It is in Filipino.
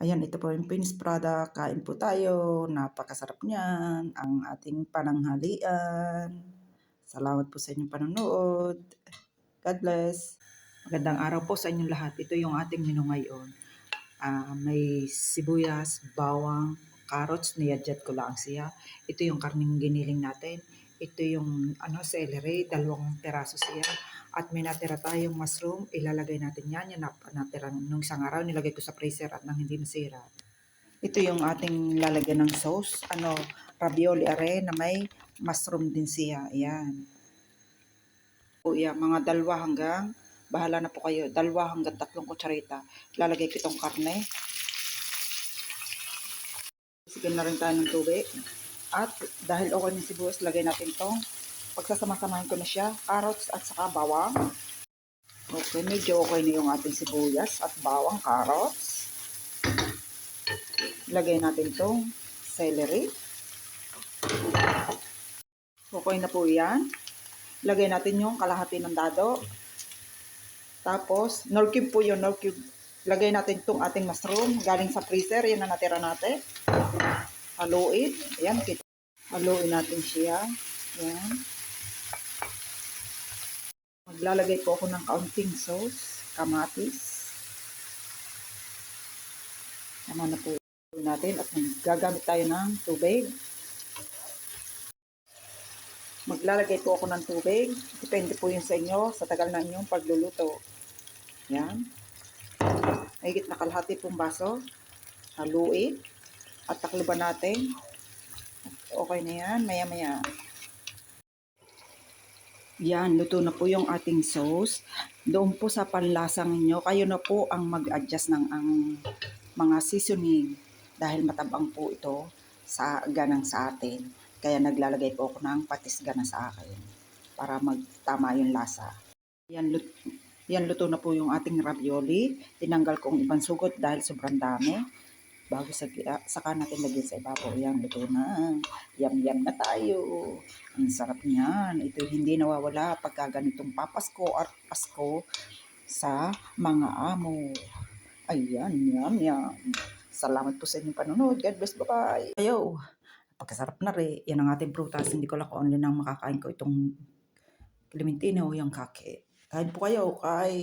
Ayan, ito po yung finished product. Kain po tayo. Napakasarap niyan. Ang ating pananghalian. Salamat po sa inyong panonood. God bless. Magandang araw po sa inyong lahat. Ito yung ating menu ngayon. Ah, may sibuyas, bawang, carrots, niyadjat ko lang siya. Ito yung karning giniling natin. Ito yung ano, celery, dalawang peraso siya. At may natira tayong mushroom, ilalagay natin yan. Yan natira nung isang araw, nilagay ko sa freezer at nang hindi masira. Ito yung ating lalagyan ng sauce, ano, ravioli are na may mushroom din siya. Ayan. O yan, mga dalawa hanggang, bahala na po kayo, dalawa hanggang tatlong kutsarita. Lalagay ko itong karne. Sigan na rin tayo ng tubig. At dahil okay ng sibuyas, lagay natin itong pagsasama-samahin ko na siya, carrots at saka bawang. Okay, medyo okay na yung ating sibuyas at bawang, carrots. Lagay natin itong celery. Okay na po yan. Lagay natin yung kalahati ng dado. Tapos, nor cube po yun, nor cube. Lagay natin itong ating mushroom galing sa freezer. Yan na natira natin. Haluin. Ayan, kita. Haluin natin siya. Ayan. Maglalagay po ako ng kaunting sauce, kamatis. Tama na po natin at gagamit tayo ng tubig. Maglalagay po ako ng tubig. Depende po yun sa inyo, sa tagal ng inyong pagluluto. Yan. Mahigit na kalahati pong baso. Haluin. At takluban natin. Okay na yan, maya-maya. Yan, luto na po yung ating sauce. Doon po sa panlasang ninyo, kayo na po ang mag-adjust ng ang mga seasoning dahil matabang po ito sa ganang sa atin. Kaya naglalagay po ako ng patis gana sa akin para magtama yung lasa. Yan, lut yan luto na po yung ating ravioli. Tinanggal ko ang ibang sugot dahil sobrang dami. Bago sa, saka natin lagyan sa ibabaw. Yan, luto na. Yam-yam na tayo. Ang sarap niyan. Ito hindi nawawala pagka ganitong papasko at Pasko sa mga amo. Ayan, yam, yam. Salamat po sa inyong panonood. God bless. Bye-bye. Ayaw. Pagkasarap na rin. Yan ang ating prutas. Hindi ko ano lang makakain ko itong clementine o yung kake. Kain po kayo. Kay